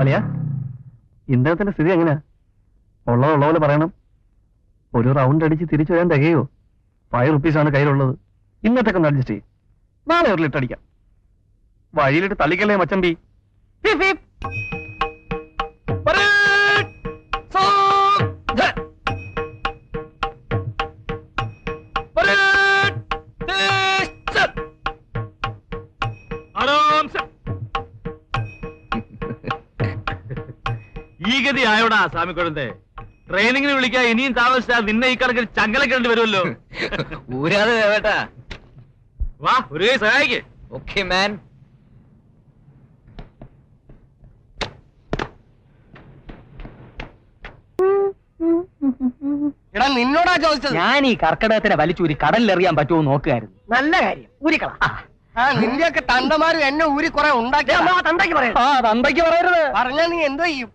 അളിയ ഇദ്ദേഹത്തിന്റെ സ്ഥിതി എങ്ങനെയാ? ഉള്ളതുള്ള പോലെ പറയണം. ഒരു റൗണ്ട് അടിച്ച് തിരിച്ചു വരാൻ തികയോ? ഫൈവ് റുപ്പീസാണ് കയ്യിലുള്ളത്. ഇന്നത്തേക്ക് ഒന്ന് അഡ്ജസ്റ്റ് ചെയ്യും. നാളെ ഒരു ലിറ്റർ അടിക്കാം. വഴിയിലിട്ട് തള്ളിക്കല്ലേ മച്ചമ്പി ഗതി ആയോടാ സ്വാമി കുഴന്തേ ട്രെയിനിങ്ങിന് വിളിക്കാൻ ഇനിയും താമസിച്ചാ നിന്നെ ഈ കണക്കിന് ചങ്ങലക്കേണ്ടി വരുമല്ലോ. ഊരാതെ വേട്ടാ വാ ഒരു കൈ സഹായിക്ക്. ഓക്കെ മാൻ എടാ നിന്നോടാ ചോദിച്ചത്. ഞാൻ ഈ കർക്കിടകത്തിനെ വലിച്ചൂരി കടലിലെറിയാൻ പറ്റുമോ നോക്കുകയായിരുന്നു. നല്ല കാര്യം. ഊരിക്കള. ആ. നിന്റെയൊക്കെ തണ്ടമാരും എന്നെ ഊരി കുറെ ഉണ്ടാക്കി തണ്ടയ്ക്ക് പറയാം ആ തന്തയ്ക്ക് പറയരുത്. പറഞ്ഞാ നീ എന്തോ ചെയ്യും?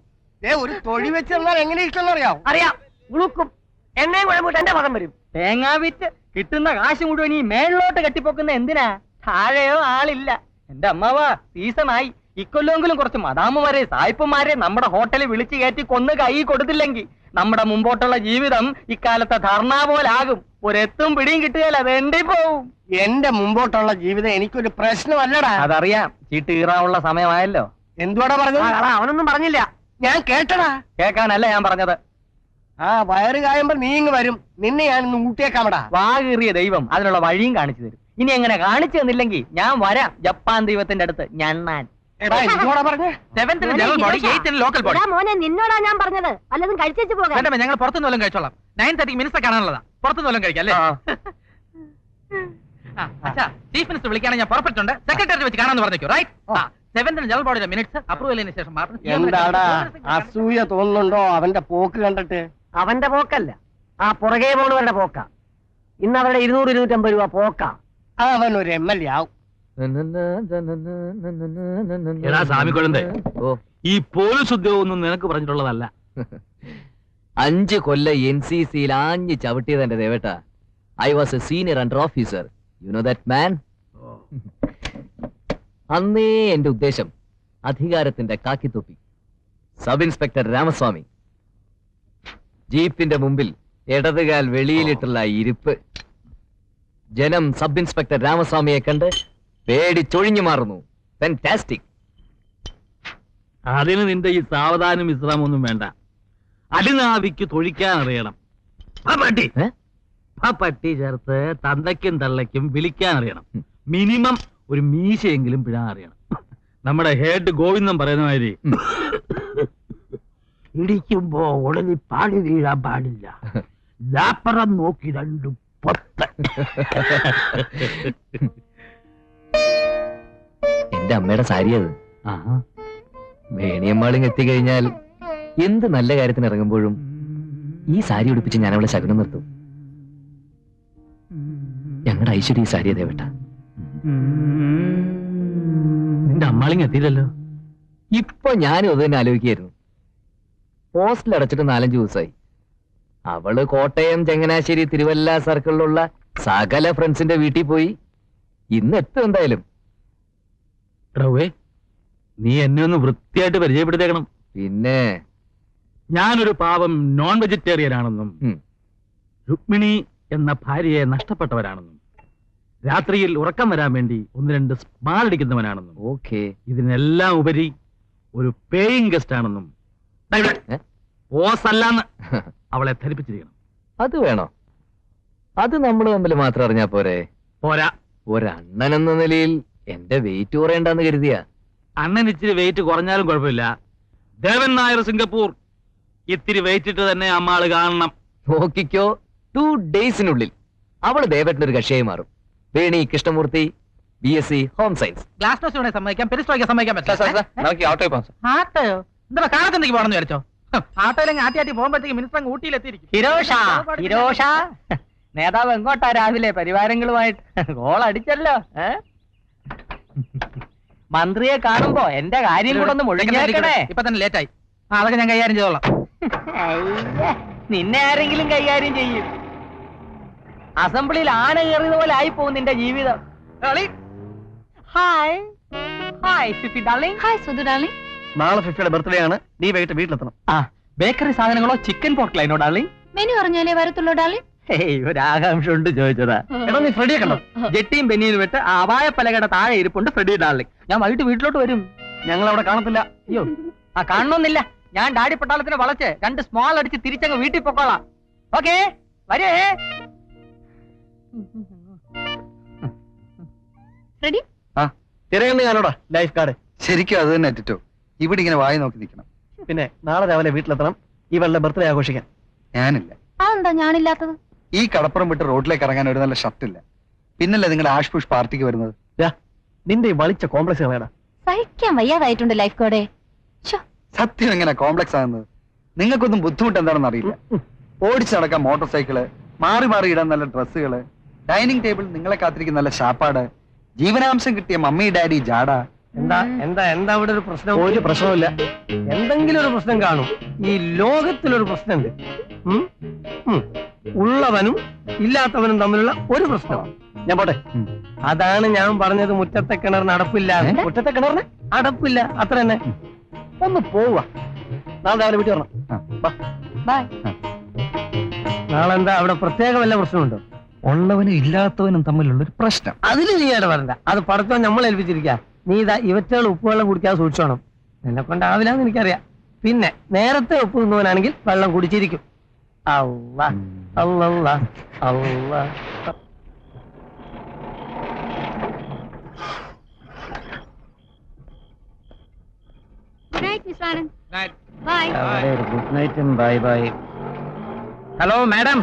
ഒരു തൊഴി വെച്ചിരുന്നാൽ എങ്ങനെ ഇഷ്ടം അറിയാം അറിയാം. ഉളുക്കും. എന്നെയും കുഴമ്പിട്ട് എന്റെ പദം വരും. തേങ്ങാ വിറ്റ് കിട്ടുന്ന കാശ് മുഴുവൻ ഈ മേളിലോട്ട് കെട്ടിപ്പൊക്കുന്ന എന്തിനാ? താഴെയോ ആളില്ല. എന്റെ അമ്മാവാ സീസണായി. ഇക്കൊല്ലെങ്കിലും കുറച്ച് മദാമുമാരെ സായിപ്പുമാരെ നമ്മുടെ ഹോട്ടലിൽ വിളിച്ചു കയറ്റി കൊന്ന് കൈ കൊടുത്തില്ലെങ്കിൽ നമ്മുടെ മുമ്പോട്ടുള്ള ജീവിതം ഇക്കാലത്തെ ധർണ പോലാകും. ഒരെത്തും പിടിയും കിട്ടുകയല്ല വേണ്ടി പോവും. എന്റെ മുമ്പോട്ടുള്ള ജീവിതം എനിക്കൊരു പ്രശ്നമല്ലടാ. അതറിയാം. ചീട്ട് കീറാനുള്ള സമയമായല്ലോ. എന്തുവാടാ പറഞ്ഞത്? അവനൊന്നും പറഞ്ഞില്ല. ഞാൻ കേട്ടടാ. കേക്കാനല്ല ഞാൻ പറഞ്ഞത്. ആ വയറ് കായുമ്പോ നീ ഇങ്ങ് വരും. നിന്നെ ഞാൻ ഇന്ന് ഊട്ടിയേക്കാമടാ. വാകേറിയ ദൈവം അതിനുള്ള വഴിയും കാണിച്ചു തരും. ഇനി എങ്ങനെ കാണിച്ചു തന്നില്ലെങ്കിൽ ഞാൻ വരാം. ജപ്പാൻ ദൈവത്തിന്റെ അടുത്ത് ഞണ്ണാൻ എടാ എന്തുവാടാ പറഞ്ഞേ? സെവന്തിന് ജനറൽ ബോഡി എയ്ത്തിന് ലോക്കൽ ബോഡി എടാ മോനെ നിന്നോടാ ഞാൻ പറഞ്ഞത്. വല്ലതും കഴിച്ചു പോകാൻ. വേണ്ട ഞങ്ങൾ പുറത്തുനിന്ന് വല്ലതും കഴിച്ചോളാം. നയൻ തേർട്ടിക്ക് മിനിസ്റ്റർ കാണാനുള്ളതാ. പുറത്തുനിന്ന് വല്ലതും കഴിക്കാം അല്ലേ? ആ, അച്ഛാ ചീഫ് മിനിസ്റ്റർ വിളിക്കാണെങ്കിൽ ഞാൻ പുറപ്പെട്ടിട്ടുണ്ട്. സെക്രട്ടറി വെച്ച് കാണാന്ന് പറഞ്ഞേക്കോ റൈറ്റ് സെവന്തിന് ജനറൽ ബോഡിയുടെ മിനിറ്റ്സ് അപ്രൂവ് ചെയ്തതിനു ശേഷം മാത്രം എന്താടാ? അസൂയ തോന്നുന്നുണ്ടോ? അവന്റെ പോക്ക് കണ്ടിട്ട്? അവന്റെ പോക്കല്ല. ആ പുറകെ പോണവരുടെ പോക്ക. ഇന്ന് അവരുടെ ഇരുന്നൂറ് ഇരുന്നൂറ്റമ്പത് രൂപ പോക്ക. അവൻ ഒരു എം എൽ എ ആവും. എടാ സ്വാമി കുഴന്തേ. ഓ. ഈ പോലീസ് ഉദ്യോഗമൊന്നും നിനക്ക് പറഞ്ഞിട്ടുള്ളതല്ല. അഞ്ച് കൊല്ല എൻ സി സിയിൽ ആഞ്ഞ് ചവിട്ടിയത് എന്റെ ദേവേട്ട I was a senior under officer you know that man അന്നേ എന്റെ ഉദ്ദേശം അധികാരത്തിന്റെ കാക്കിത്തൊപ്പി. സബ് ഇൻസ്പെക്ടർ രാമസ്വാമി ജീപ്പിന്റെ മുമ്പിൽ ഇടതുകാൽ വെളിയിലിട്ടുള്ള ഇരിപ്പ്. ജനം സബ് ഇൻസ്പെക്ടർ രാമസ്വാമിയെ കണ്ട് പേടിച്ചൊഴിഞ്ഞു മാറുന്നു. ഫാന്റാസ്റ്റിക് അതിന് നിന്റെ ഈ സാവധാനം വിശ്രാമം വേണ്ട. അടിനാവിക്ക് തൊഴിക്കാൻ അറിയണം. ആ പട്ടി. ആ പട്ടി ചേർത്ത് തന്തയ്ക്കും തള്ളയ്ക്കും വിളിക്കാൻ അറിയണം. മിനിമം ഒരു മീശയെങ്കിലും പിഴാൻ അറിയണം. നമ്മുടെ ഹേഡ് ഗോവിന്ദൻ പറയുന്ന മാതിരി. ഇടിക്കുമ്പോ ഉടനെ പാടി വീഴാൻ പാടില്ല. ലാപ്പറം നോക്കി രണ്ടു പൊത്ത എന്റെ അമ്മയുടെ സാരി അത്. ആഹാ. വേണിയമ്മാളിങ് എത്തിക്കഴിഞ്ഞാൽ എന്ത് നല്ല കാര്യത്തിന് ഇറങ്ങുമ്പോഴും ഈ സാരി ഉടുപ്പിച്ച് ഞാൻ അവളെ ശകുനം നിർത്തും. ഞങ്ങളുടെ ഐശ്വര്യ ഈ സാരിയതേ ദേവട്ട നിന്റെ അമ്മാളിങ് എത്തിയില്ലല്ലോ. ഇപ്പൊ ഞാനും അത് തന്നെ ആലോചിക്കായിരുന്നു ഹോസ്റ്റൽ അടച്ചിട്ട് നാലഞ്ച് ദിവസമായി. അവൾ കോട്ടയം ചങ്ങനാശ്ശേരി തിരുവല്ല സർക്കിളിലുള്ള സകല ഫ്രണ്ട്സിന്റെ വീട്ടിൽ പോയി. ഇന്ന് എത്തും എന്തായാലും. റവേ നീ എന്നെ ഒന്ന് വൃത്തിയായിട്ട് പരിചയപ്പെടുത്തേക്കണം പിന്നെ? ഞാനൊരു പാവം നോൺ വെജിറ്റേറിയൻ ആണെന്നും രുക്മിണി എന്ന ഭാര്യയെ നഷ്ടപ്പെട്ടവരാണെന്നും. രാത്രിയിൽ ഉറക്കം വരാൻ വേണ്ടി ഒന്ന് രണ്ട് സ്മാൾ അടിക്കുന്നവനാണെന്നും. ഓക്കേ. ഇതിനെല്ലാം ഉപരി ഒരു പേയിങ് ഗസ്റ്റ് ആണെന്നും. ഓസല്ലാന്ന്? അവളെ ധരിപ്പിച്ചിരിക്കണം. അത് വേണോ? അത് നമ്മൾ തമ്മിൽ മാത്രം അറിഞ്ഞാ പോരെ? പോരാ. ഒരണ്ണൻ എന്ന നിലയിൽ എന്റെ വെയിറ്റ് കുറയണ്ടെന്ന് കരുതിയ. അണ്ണൻ ഇച്ചിരി വെയിറ്റ് കുറഞ്ഞാലും കുഴപ്പമില്ല. ദേവൻ നായർ സിംഗപ്പൂർ. ഇത്തിരി വെയിറ്റ് ഇട്ട് തന്നെ അമ്മാൾ കാണണം. നോക്കിക്കോ ടു ഡേയ്സിനുള്ളിൽ അവൾ ദേവന്റെ ഒരു കക്ഷിയായി മാറും. Veni Krishnamurthy B S C home science class test സമ്മതിക്കാം പെരിസ്റ്റോയ്ക്ക് സമ്മതിക്കാൻ നമുക്ക് ഓട്ടോ പോകാം ആട്ടയോ എന്താ കാലത്തെന്തെങ്കിലും പോകണമെന്ന് വിചാരിച്ചോ? പോകുമ്പോഴത്തേക്ക് മിനിസ്റ്റർ ഊട്ടിയിലെത്തിയിരിക്കും ഹിരോഷ ഹിരോഷ. നേതാവ് എങ്ങോട്ടാ രാവിലെ പരിവാരങ്ങളുമായിട്ട്? ഗോൾ അടിച്ചല്ലോ? മന്ത്രിയെ കാണുമ്പോ എന്റെ കാര്യം കൂടെ ഒന്ന് മുഴുകിയേക്കണേ ഇപ്പൊ തന്നെ ലേറ്റായി അതൊക്കെ ഞാൻ കൈകാര്യം ചെയ്തോളാം. നിന്നെ ആരെങ്കിലും കൈകാര്യം ചെയ്യും. അസംബ്ലിയിൽ ആന കയറിയത് പോലെ ആയി പോകും നിന്റെ ജീവിതം. Hi hi Fifi darling hi Sudhu darling നാളെ ഫിഫിയുടെ ബർത്ത്ഡേ ആണ്. നീ വൈകിട്ട് വീട്ടിലെത്തണം. ആ ബേക്കറി സാധനങ്ങളോ ചിക്കൻ പോർക്കലൈനോ ഡാർലിംഗ് മെനു പറഞ്ഞാലേ വരത്തുള്ളൂ ഡാർലിംഗ് ഒരാകാംക്ഷ ഒരു ആകാംക്ഷ ഉണ്ട് ചോദിച്ചതാ എടാ നീ ഫ്രെഡിയെ കണ്ടോ? ജെട്ടിയും ബെന്നിയും വിട്ട് ആ അപായ പലകയുടെ താഴെ ഇരിപ്പുണ്ട് ഫ്രെഡി ഡാർലിംഗ് ഞാൻ വൈകിട്ട് വീട്ടിലോട്ട് വരും. ഞങ്ങൾ അവിടെ കാണത്തില്ല. അയ്യോ ആ കാണണമെന്നില്ല. ഞാൻ ഡാഡി പട്ടാളത്തിന് വളച്ച് രണ്ട് സ്മോൾ അടിച്ച് തിരിച്ചങ്ങ് വീട്ടിൽ പൊക്കോളാം. ഓക്കേ വരേ. റെഡി ആ തിരയുന്ന ഞാനോടാ ലൈഫ് കാർഡ് ശരിക്കും അത് തന്നെ അറ്റിറ്റോ ഇവിടെ ഇങ്ങനെ വായി നോക്കി നിൽക്കണം. പിന്നെ നാളെ രാവിലെ വീട്ടിലെത്തണം. ഇവളുടെ ബർത്ത്ഡേ ആഘോഷിക്കാൻ. ഞാനില്ല. അതെന്താ ഞാനില്ലാത്തത്? ഈ കടപ്പുറം വിട്ട് റോഡിലേക്ക് ഇറങ്ങാൻ ഒരു നല്ല ഷർട്ട് ഇല്ല. പിന്നല്ലേ നിങ്ങളുടെ ആഷ്പുഷ് പാർട്ടിക്ക് വരുന്നത്? ദാ, നിന്റെ ഈ വളിച്ച കോംപ്ലക്സ് വേണം സഹിക്കാൻ വയ്യാതായിട്ടുണ്ട് ലൈഫ് കോഡേ സത്യം എങ്ങനെ കോംപ്ലക്സ് ആകുന്നത്? നിങ്ങൾക്കൊന്നും ബുദ്ധിമുട്ട് എന്താണെന്ന് അറിയില്ല. ഓടിച്ചു നടക്കാൻ മോട്ടോർ സൈക്കിൾ മാറി മാറി ഇടാൻ നല്ല ഡ്രസ്സുകൾ ഡൈനിങ് ടേബിൾ നിങ്ങളെ കാത്തിരിക്കുന്ന നല്ല ശാപ്പാട് ജീവനാംശം കിട്ടിയ മമ്മി ഡാഡി ജാട എന്താ എന്താ എന്താ അവിടെ ഒരു പ്രശ്നം? ഒരു പ്രശ്നമില്ല എന്തെങ്കിലും ഒരു പ്രശ്നം കാണും. ഈ ലോകത്തിലൊരു പ്രശ്നമുണ്ട്. ഉള്ളവനും ഇല്ലാത്തവനും തമ്മിലുള്ള ഒരു പ്രശ്നമാണ്. ഞാൻ പോട്ടെ. അതാണ് ഞാൻ പറഞ്ഞത് മുറ്റത്തെ കിണറിന് അടപ്പില്ല മുറ്റത്തെ കിണറിന്? അടപ്പില്ല. അത്ര തന്നെ. ഒന്ന് പോവുക. നാളെ രാവിലെ വീട്ടിൽ വരണം. ബൈ നാളെ എന്താ അവിടെ പ്രത്യേക വല്ല പ്രശ്നമുണ്ടോ? ഉള്ളവനും ഇല്ലാത്തവനും തമ്മിലുള്ള ഒരു പ്രശ്നം. അതിൽ നീ പറഞ്ഞ അത് പടത്തോ നമ്മൾ ഏൽപ്പിച്ചിരിക്കുക നീ ഇതാ ഇവറ്റകൾ ഉപ്പുവെള്ളം കുടിക്കാതെ സൂക്ഷിച്ചോണം. എന്നെ കൊണ്ടാവില്ലാന്ന് എനിക്കറിയാം. പിന്നെ നേരത്തെ ഉപ്പ് തിന്നുവനാണെങ്കിൽ വെള്ളം കുടിച്ചിരിക്കും. അല്ല അല്ല അല്ല good night bye bye bye hello madam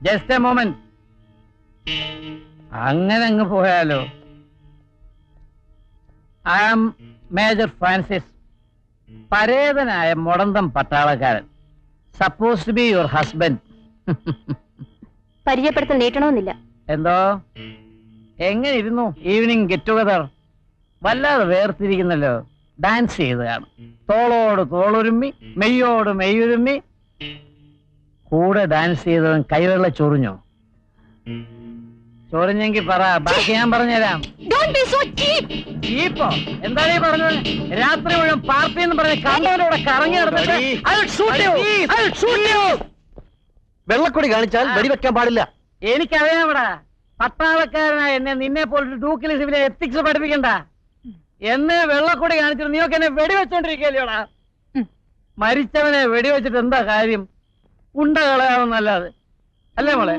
just a moment അങ്ങനെ അങ്ങ് പോയാലോ. ഐ ആം മേജർ ഫ്രാൻസിസ് പരേതനായ മുടന്തം പട്ടാളക്കാരൻ. Suppose to be your husband പരിചയപ്പെടുത്തൽ നീട്ടണമെന്നില്ല. എന്തോ? എങ്ങനെ ഇരുന്നു? ഈവനിങ് ഗെറ്റ് ടുഗദർ വല്ലാതെ വേർതിരിക്കുന്നല്ലോ. ഡാൻസ് ചെയ്തതാണ്. തോളോട് തോളൊരുമ്മി മെയ്യോട് മെയ്യൊരുമ്മി. കൂടെ ഡാൻസ് ചെയ്തതും കൈവെള്ള ചൊറിഞ്ഞോ? ചൊറിഞ്ഞെങ്കിൽ പറ ബാക്കി ഞാൻ പറഞ്ഞുതരാം. ഡോണ്ട് ബി സോ ചീപ്പ് ചീപ്പോ എന്താണ് ഈ പറഞ്ഞത്? രാത്രി മുഴുവൻ പാർട്ടി എന്ന് പറഞ്ഞ കണ്ടവരോടെ കറങ്ങി നടന്നിട്ട് വെള്ളക്കൊടി കാണിച്ചാൽ വെടി വെക്കാൻ പാടില്ല. എനിക്കറിയാമടാ പട്ടാളക്കാരനായ എന്നെ നിന്നെ പോലൊരു ഡൂക്കിൽ സിവിലെ എത്തിക്സ് പഠിപ്പിക്കണ്ട. എന്നെ വെള്ളക്കൊടി കാണിച്ചിട്ട് നീയൊക്കെ എന്നെ വെടിവെച്ചോണ്ടിരിക്കല്ലോടാ മരിച്ചവനെ വെടിവെച്ചിട്ട് എന്താ കാര്യം? ഉണ്ട കളയാവുന്നല്ലാതെ. അല്ലേ മോളെ?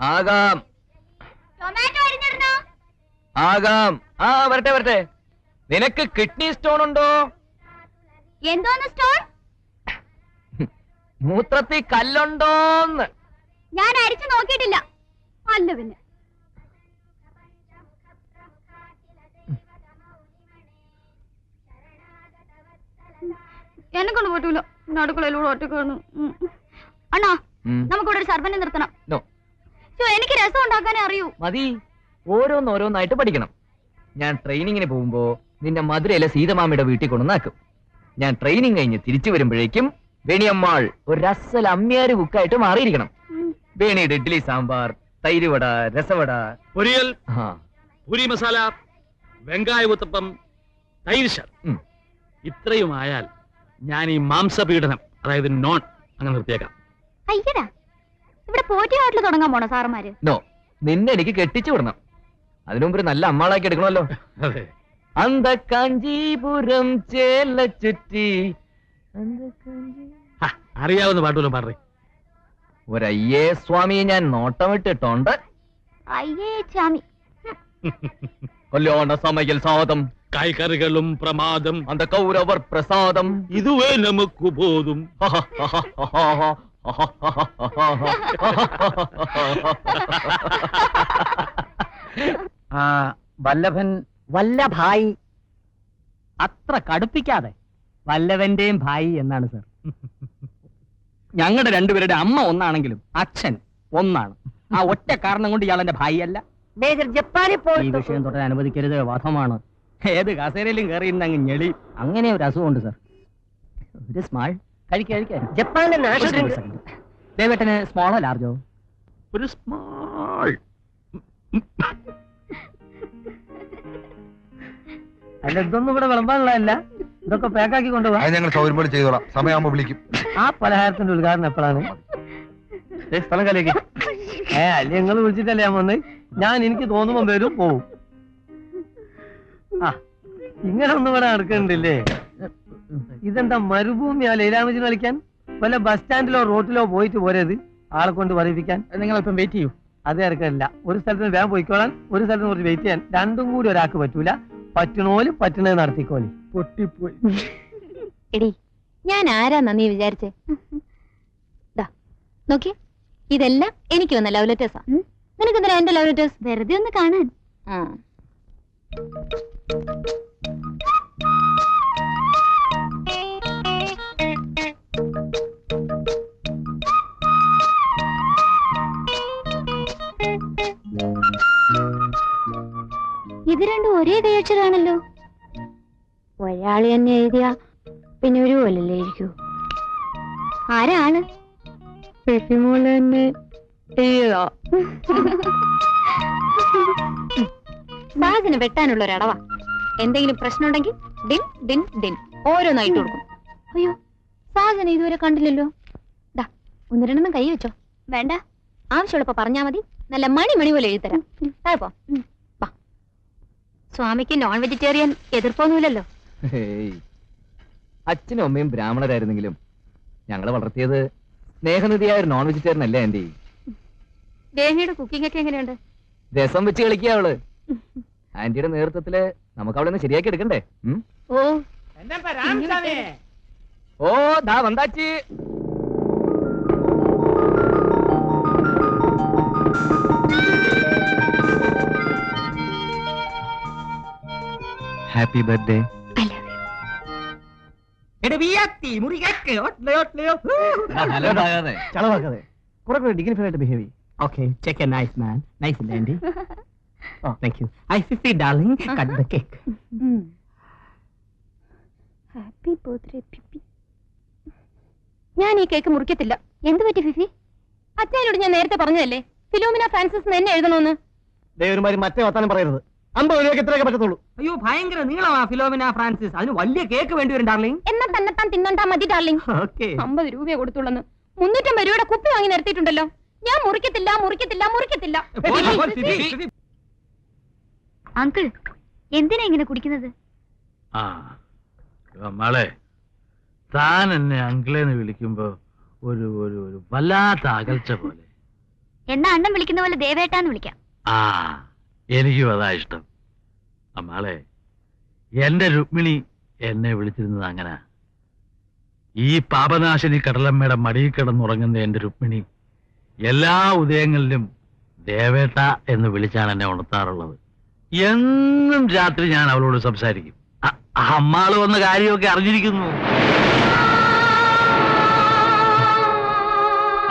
ആകാം. ആകാം. ആ വരട്ടെ വരട്ടെ. നിനക്ക് കിഡ്നി സ്റ്റോൺ ഉണ്ടോ എന്തോന്ന് സ്റ്റോൺ? മൂത്രത്തിൽ കല്ലുണ്ടോന്ന്. ഞാൻ അരിച്ചു നോക്കിയിട്ടില്ല. അല്ല പിന്നെ. എന്നെ കൊണ്ട് പറ്റൂല. അടുക്കളയിലൂടെ ഒറ്റയ്ക്ക്. അണ്ണാ. നമുക്കിവിടെ ഒരു സർവനെ നിർത്തണം. എനിക്ക് രസം ഉണ്ടാക്കാനേ അറിയൂ. മതി. ഓരോന്നോരോന്നായിട്ട് പഠിക്കണം. ഞാൻ ട്രെയിനിങ്ങിന് പോകുമ്പോ നിന്നെ മധുരയിലെ സീതമാമിയുടെ വീട്ടിൽ കൊണ്ടുവന്നാക്കും. ഞാൻ ട്രെയിനിങ് കഴിഞ്ഞ് തിരിച്ചു വരുമ്പോഴേക്കും വേണിയമ്മാൾ ഒരു രസല അമ്മിയാര് കുക്കായിട്ട് മാറിയിരിക്കണം. വേണിയുടെ ഇഡ്ഡലി സാമ്പാർ തൈര് വട രസവട. പൊരിയൽ ആ പൂരി മസാല വെങ്കായ ഉത്തപ്പം തൈര് ഉം. ഇത്രയും ആയാൽ ഞാൻ ഈ മാംസപീഡനം അതായത് നോൺ അങ്ങനെ നിർത്തിയേക്കാം. അയ്യടാ ഇവിടെ പോറ്റി ഹോട്ടൽ തുടങ്ങാൻ പോണോ സാറന്മാര്? നോ നിന്നെ എനിക്ക് കെട്ടിച്ചു വിടണം. അതിനു മുമ്പ് ഒരു നല്ല അമ്മാളാക്കി എടുക്കണമല്ലോ. അതെ. അന്ത കാഞ്ചീപുരം ചേല ചുറ്റി അറിയാവുന്ന പാട്ടുപോലും പാടേ അയ്യേ സ്വാമിയെ ഞാൻ നോട്ടമിട്ടിട്ടുണ്ട് അയ്യേ സ്വാമി കല്യാണ സമയൽ സാദം കായ്കറികളും പ്രമാദം അന്ത കൗരവർ പ്രസാദം ഇതുവേ നമുക്ക് പോതും ആ വല്ലഭൻ വല്ലഭായി അത്ര കടുപ്പിക്കാതെ വല്ലവന്റെയും ഭായി എന്നാണ് സർ. ഞങ്ങളുടെ രണ്ടുപേരുടെ അമ്മ ഒന്നാണെങ്കിലും അച്ഛൻ ഒന്നാണ്. ആ ഒറ്റ കാരണം കൊണ്ട് ഇയാൾ എന്റെ ഭായി അല്ല മേജർ ജപ്പാനിൽ ഈ വിഷയം തൊട്ടാൻ അനുവദിക്കരുത് വധമാണ്. ഏത് കസേരയിലും കയറി അങ്ങ് ഞെളി. അങ്ങനെ ഒരു അസുഖമുണ്ട് സർ. ഒരു സ്മാൾ കഴിക്കുക ജപ്പാനിലെ നാഷണൽ ഡ്രിങ്ക് ദേവേട്ടന് സ്മോളോ ലാർജോ ഒരു സ്മാൾ അല്ല ഇതൊന്നും ഇവിടെ വിളമ്പാനുള്ളതല്ല. ഇതൊക്കെ പാക്കാക്കി കൊണ്ടുപോകാം അത് ഞങ്ങൾ സൗകര്യം പോലെ ചെയ്തോളാം. സമയമാകുമ്പോ വിളിക്കും. ആ പലഹാരത്തിന്റെ ഉദ്ഘാടനം എപ്പോഴാണ്? ഏ സ്ഥലം കാലിയാക്കി. ഏ അല്ല നിങ്ങൾ വിളിച്ചിട്ടല്ലേ ഞാൻ വന്ന്? ഞാൻ എനിക്ക് തോന്നുമ്പോ വരും പോവും. ആ ഇങ്ങനെ ഒന്നും ഇവിടെ നടക്കണ്ടില്ലേ ഇതെന്താ മരുഭൂമിയാ ലൈലാമജിന് കളിക്കാൻ വല്ല ബസ് സ്റ്റാൻഡിലോ റോട്ടിലോ പോയിട്ട് പോരത്? ആളെ കൊണ്ട് പറയിപ്പിക്കാൻ? നിങ്ങൾ ഇപ്പം വെയിറ്റ് ചെയ്യൂ. അതേ ഇറക്കമില്ല ഒരു സ്ഥലത്ത് വേഗം പോയിക്കോളാൻ ഒരു സ്ഥലത്ത് കുറച്ച് വെയിറ്റ് ചെയ്യാൻ. രണ്ടും കൂടി ഒരാൾക്ക് പറ്റൂല. പറ്റണോൽ പറ്റണത് നടത്തിക്കോളി പൊട്ടിപ്പോയി. എടി ഞാൻ ആരാന്നാ നീ വിചാരിച്ചേ? ദാ, നോക്കിയേ ഇതെല്ലാം എനിക്ക് വന്ന ലവ് ലെറ്റേഴ്സാ നിനക്ക് എന്തിനാ എന്റെ ലവ് ലെറ്റേഴ്സ് വെറുതെ ഒന്ന് കാണാൻ. ഇത് രണ്ടും ഒരേ കൈയക്ഷരാണല്ലോ. ഒരാൾ തന്നെ എഴുതിയ പിന്നെ ഒരു പോലല്ലേ ഇരിക്കൂ. ആരാണ്? പെട്ടിമോൾ തന്നെ സാഹസിന് വെട്ടാനുള്ള ഒരു അടവാ. എന്തെങ്കിലും പ്രശ്നമുണ്ടെങ്കിൽ ഡിൻ ഡിൻ ഡിൻ. ഓരോന്നായിട്ട് കൊടുക്കും. അയ്യോ സാഹസിനെ ഇതുവരെ കണ്ടില്ലല്ലോ. ദാ ഒന്ന് രണ്ടെണ്ണം കൈ വെച്ചോ. വേണ്ട ആവശ്യമുള്ളപ്പോ പറഞ്ഞാ മതി. നല്ല മണി മണി പോലെ എഴുതി തരാം വാ സ്വാമിക്ക് നോൺ വെജിറ്റേറിയൻ എതിർപ്പൊന്നുമില്ലല്ലോ. അച്ഛനും അമ്മയും ബ്രാഹ്മണരായിരുന്നെങ്കിലും ഞങ്ങളെ വളർത്തിയത് സ്നേഹനിധിയായ ഒരു നോൺ വെജിറ്റേറിയൻ അല്ലേ ആന്റി? ദേഹിയുടെ കുക്കിംഗ് ഒക്കെ എങ്ങനെയുണ്ട്? രസം വെച്ച് കളിക്കുക അവൾ. ആന്റിയുടെ നേതൃത്വത്തിൽ നമുക്ക് അവളെ നിന്ന് ശരിയാക്കി എടുക്കണ്ടേ? ഓ. ഓ ദാ വന്താച്ചി. ബർത്ത്ഡേ പിപ്പി ഞാൻ ഈ കേക്ക് മുറിക്കത്തില്ല. എന്ത് പറ്റി ഫിഫി അച്ഛനോട് ഞാൻ നേരത്തെ പറഞ്ഞതല്ലേ? ഫിലോമിന ഫ്രാൻസിസ് എന്നെ എഴുതണോന്ന്? മറ്റേ വർത്താനം പറയരുത്. അമ്പത് രൂപയ്ക്ക് ഇത്രയൊക്കെ പറ്റത്തുള്ളൂ. അയ്യോ ഭയങ്കര നീളമാ ഫിലോമിന ഫ്രാൻസിസ്. അതിന് വലിയ കേക്ക് വേണ്ടി വരും ഡാർലിംഗ്. എന്നാ തന്നെത്താൻ തിന്നണ്ടാ മതി ഡാർലിംഗ്. ഓക്കെ. അമ്പത് രൂപയെ കൊടുത്തുള്ളന്ന്. മുന്നൂറ്റമ്പത് രൂപയുടെ കുപ്പി വാങ്ങി നിർത്തിയിട്ടുണ്ടല്ലോ. ഞാൻ മുറിക്കത്തില്ല മുറിക്കത്തില്ല മുറിക്കത്തില്ല. അങ്കിൾ എന്തിനാ ഇങ്ങനെ കുടിക്കുന്നത്? ആ നമ്മളെ താൻ എന്നെ അങ്കിളെന്ന് വിളിക്കുമ്പോ ഒരു ഒരു ഒരു വല്ലാത്ത അകൽച്ച പോലെ. എന്നാ അണ്ണൻ വിളിക്കുന്ന പോലെ ദേവേട്ടാന്ന് വിളിക്കാം. ആ. എനിക്കും അതാ ഇഷ്ടം. അമ്മാളെ എന്റെ രുക്മിണി എന്നെ വിളിച്ചിരുന്നത് അങ്ങനെ. ഈ പാപനാശിനി കടലമ്മയുടെ മടിയിൽ കിടന്നുറങ്ങുന്ന എന്റെ രുക്മിണി എല്ലാ ഉദയങ്ങളിലും ദേവേട്ട എന്ന് വിളിച്ചാണ് എന്നെ ഉണർത്താറുള്ളത്. എന്നും രാത്രി ഞാൻ അവളോട് സംസാരിക്കും. അമ്മാൾ വന്ന കാര്യമൊക്കെ അറിഞ്ഞിരിക്കുന്നു.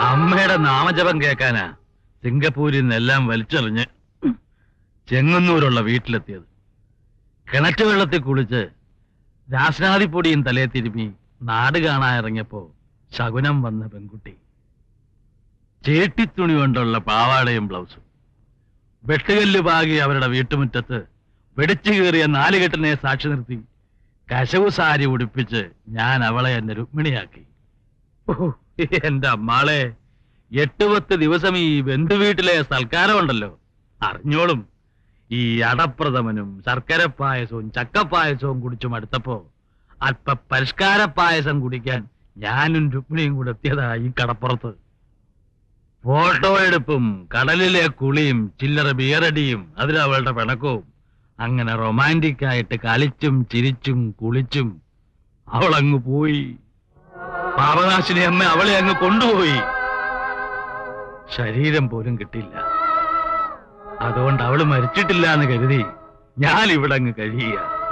അമ്മയുടെ നാമജപം കേൾക്കാനാ സിംഗപ്പൂരിൽ നിന്നെല്ലാം വലിച്ചെറിഞ്ഞ് ചെങ്ങന്നൂരുള്ള വീട്ടിലെത്തിയത്. കിണറ്റ് വെള്ളത്തിൽ കുളിച്ച് രാസനാദിപ്പൊടിയും തലയെ തിരുമ്മി നാട് കാണാൻ ഇറങ്ങിയപ്പോ ശകുനം വന്ന പെൺകുട്ടി. ചേട്ടിത്തുണി കൊണ്ടുള്ള പാവാടയും ബ്ലൗസും. വെട്ടുകല്ല് പാകി അവരുടെ വീട്ടുമുറ്റത്ത് വെടിച്ചു കയറിയ നാലുകെട്ടിനെ സാക്ഷി നിർത്തി കശവു സാരി ഉടുപ്പിച്ച് ഞാൻ അവളെ എന്നെ രുക്മിണിയാക്കി. എന്റെ അമ്മാളെ എട്ടുപത്ത് ദിവസം ഈ ബന്ധുവീട്ടിലെ സൽക്കാരമുണ്ടല്ലോ. അറിഞ്ഞോളും. ഈ അടപ്രഥമനും ശർക്കര പായസവും ചക്കപ്പായസവും കുടിച്ചു മടുത്തപ്പോ അല്പ പരിഷ്കാര പായസം കുടിക്കാൻ ഞാനും രുക്മിണിയും കൂടെ എത്തിയതാ ഈ കടപ്പുറത്ത്. ഫോട്ടോ എടുപ്പും കടലിലെ കുളിയും ചില്ലറ ബിയറടിയും അതിലവളുടെ പിണക്കവും. അങ്ങനെ റൊമാന്റിക് ആയിട്ട് കളിച്ചും ചിരിച്ചും കുളിച്ചും അവളങ്ങ് പോയി. പാപനാശിനി അമ്മ അവളെ അങ്ങ് കൊണ്ടുപോയി. ശരീരം പോലും കിട്ടില്ല അതുകൊണ്ട് അവൾ മരിച്ചിട്ടില്ല എന്ന് കരുതി ഞാൻ ഇവിടെ അങ്ങ് കഴിയുക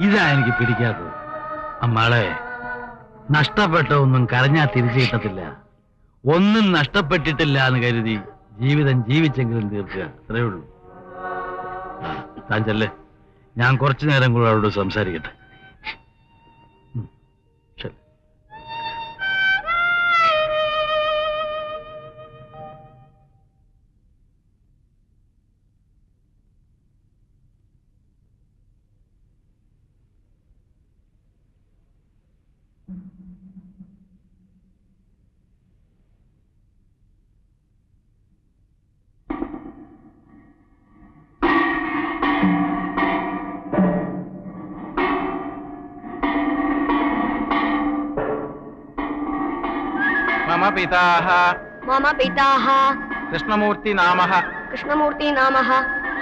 ഇതാ എനിക്ക് പിടിക്കാത്തത്. അമ്മാളെ നഷ്ടപ്പെട്ട ഒന്നും കരഞ്ഞാ തിരിച്ചു കിട്ടത്തില്ല. ഒന്നും നഷ്ടപ്പെട്ടിട്ടില്ല എന്ന് കരുതി ജീവിതം ജീവിച്ചെങ്കിലും തീർക്കുക. അത്രേ ഉള്ളൂ. താൻ ഞാൻ കുറച്ചു നേരം കൂടെ അവളോട് സംസാരിക്കട്ടെ. മമ പിതാഹ മമ പിതാഹ കൃഷ്ണമൂർത്തി നാമ കൃഷ്ണമൂർത്തി നാമ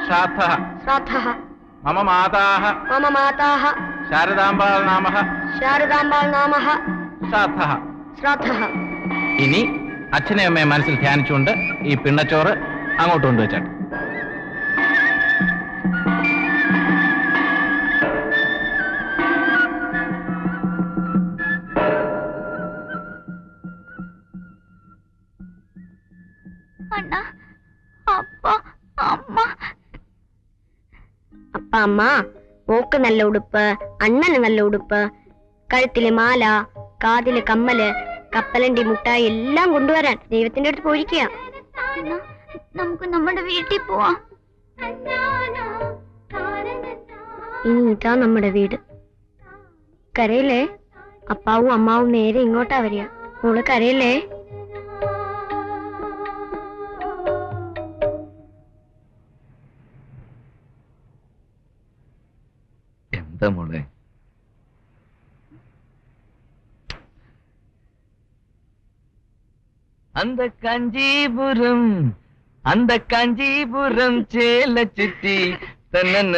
ശ്രാദ്ധ ശ്രാദ്ധ മമ മാതാഹ മമ മാതാഹ ശാരദാംബാൾ നാമ ശാരദാംബാൾ നാമ ശ്രാദ്ധ ശ്രാദ്ധ ഇനി അച്ഛനെയും അമ്മയും മനസ്സിൽ ധ്യാനിച്ചുകൊണ്ട് ഈ പിണ്ണച്ചോറ് അങ്ങോട്ട് കൊണ്ടുവച്ചാട്ടെ. അണ്ണ അപ്പ അമ്മ. അപ്പ അമ്മ മോക്ക് നല്ല ഉടുപ്പ് അണ്ണന് നല്ല ഉടുപ്പ്. കഴുത്തിലെ മാല കാതിലെ കമ്മൽ കപ്പലണ്ടി മുട്ടായി എല്ലാം കൊണ്ടുവരാൻ ദൈവത്തിന്റെ അടുത്ത് പോയിരിക്കുക നമുക്ക് നമ്മുടെ വീട്ടിൽ പോവാം. ഇനി ഇതാ നമ്മുടെ വീട്. കരയില്ലേ? അപ്പാവും അമ്മാവും നേരെ ഇങ്ങോട്ടാ വരിക. മോൾ കരയില്ലേ? அதான் மோளே அந்த காஞ்சிபுரம் அந்த காஞ்சிபுரம் சேல சிட்டி தன்ன